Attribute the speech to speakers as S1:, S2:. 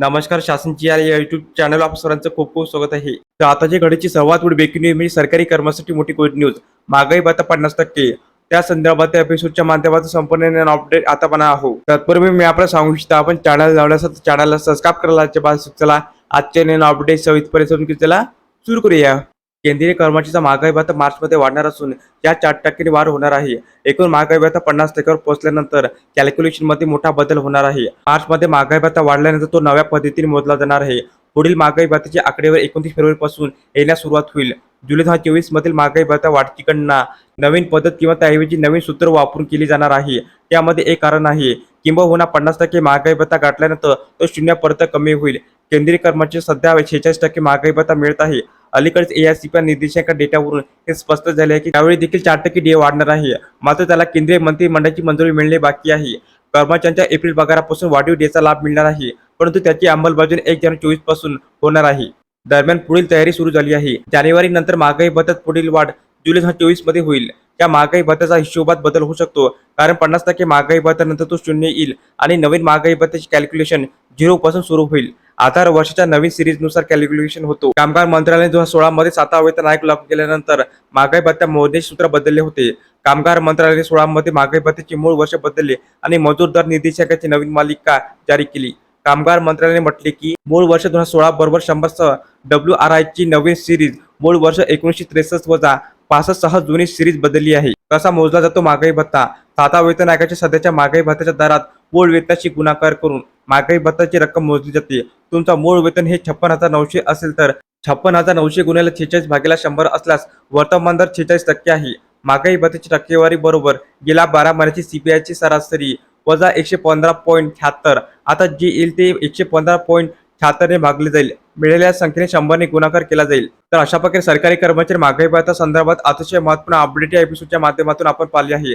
S1: नमस्कार शासनची या YouTube channel आप खूप खूप स्वागत आहे. तर आताची घडीची सर्वात मोठी ब्रेकिंग न्यूज म्हणजे सरकारी कर्मासाठी मोठी गुड न्यूज महागाई भत्ता पन्नास टक्के. त्या संदर्भात त्या एपिसोडच्या माध्यमातून संपूर्ण अपडेट आता पण आहो. तत्पूर्वी मी आपल्याला सांगू इच्छितो आपण चॅनल लावलं चॅनलला सबस्क्राईब करायला चला आजच्या नवीन अपडेट सवितपर्यंत चला सुरू करूया. केंद्रीय कर्मचारीचा महागाई भत्ता मार्चमध्ये वाढणार असून या चार टक्क्यांनी वाढ होणार आहे. एकूण महागाई भत्ता पन्नास टक्क्यावर पोहोचल्यानंतर कॅल्क्युलेशनमध्ये मोठा बदल होणार आहे. मार्चमध्ये महागाई भत्ता वाढल्यानंतर तो नव्या पद्धतीने मोजला जाणार आहे. पुढील महागाई भत्त्याची आकडेवारी एकोणतीस फेब्रुवारीपासून येण्यास सुरुवात होईल. जुलै दोन हजार चोवीस मधील महागाई भत्ता वाढती गणना नवीन पद्धत किंवा त्याऐवजी नवीन सूत्र वापरून केली जाणार आहे. त्यामध्ये एक कारण आहे. किंबहुना पन्नास टक्के महागाई भत्ता गाठल्यानंतर तो शून्यापर्यंत कमी होईल. केंद्रीय कर्मचारी सध्या शेहेचाळीस टक्के महागाई भत्ता मिळत आहे. अलीकडेच एआयसीपी निर्देशांका डेटावरून हे स्पष्ट झाले आहे की त्यावेळी देखील चार टक्के डी वाढणार आहे. मात्र त्याला केंद्रीय मंत्रिमंडळाची मंजुरी मिळणे बाकी आहे. कर्मचाऱ्यांच्या एप्रिल पगारापासून वाढीव डेचा लाभ मिळणार आहे परंतु त्याची अंमलबजावणी एक जानेवारी चोवीसपासून होणार आहे. दरम्यान पुढील तयारी सुरू झाली आहे. जानेवारी नंतर महागाई भत्त्यात पुढील वाढ जुलै दोन हजार चोवीसमध्ये होईल. त्या महागाई भत्त्याचा हिशोबात बदल होऊ शकतो कारण पन्नास टक्के महागाई भत्त्यानंतर तो शून्य येईल आणि नवीन महागाई भत्त्याचे कॅल्क्युलेशन झिरो पासून सुरू होईल. आधार वर्षाच्या नवीन सिरीजनुसार कॅल्क्युलेशन होतो. कामगार मंत्रालयाने दोन हजार सोळा मध्ये सातवा वेतन आयोग लागू केल्यानंतर महागाई भत्ता मोजणे सूत्र बदलले होते. कामगार मंत्रालयाने सोळा मध्ये महागाई भत्त्याचे मूळ वर्ष बदलले आणि मजूर दर निर्देशकाची नवीन मालिका जारी केली. कामगार मंत्रालयाने म्हटले की मूळ वर्ष दोन हजार सोळा बरोबर शंभर सह डब्ल्यू आर आय ची नवीन सिरीज मूळ वर्ष एकोणीसशे त्रेसष्ट वजा पासष्ट सह जुनी सिरीज बदलली आहे. कसा मोजला जातो महागाई भत्ता? सातवा वेतन आयोगाच्या सध्याच्या महागाई भत्त्याच्या दरात मूळ वेतनाशी गुणाकार करून महागाई भत्ताची रक्कम मोजली जाते. तुमचा मूळ वेतन हे छप्पन हजार नऊशे असेल तर छप्पन हजार नऊशे गुन्ह्याला छेचाळीस भागीला शंभर असल्यास वर्तमान दर छेचाळीस टक्के आहे. महागाई भत्त्याची टक्केवारी बरोबर गेल्या बारा महिन्याची सीपीआयची सरासरी वजा एकशे पंधरा पॉईंट शहात्तर. आता जे येईल ते एकशे पंधरा पॉईंट शहात्तरने भागले जाईल. मिळालेल्या संख्येने शंभरने गुणाकार केला जाईल. तर अशा प्रकारे सरकारी कर्मचारी महागाई भत्ता संदर्भात अतिशय महत्त्वपूर्ण अपडेट या एपिसोडच्या माध्यमातून आपण पाहिले आहे.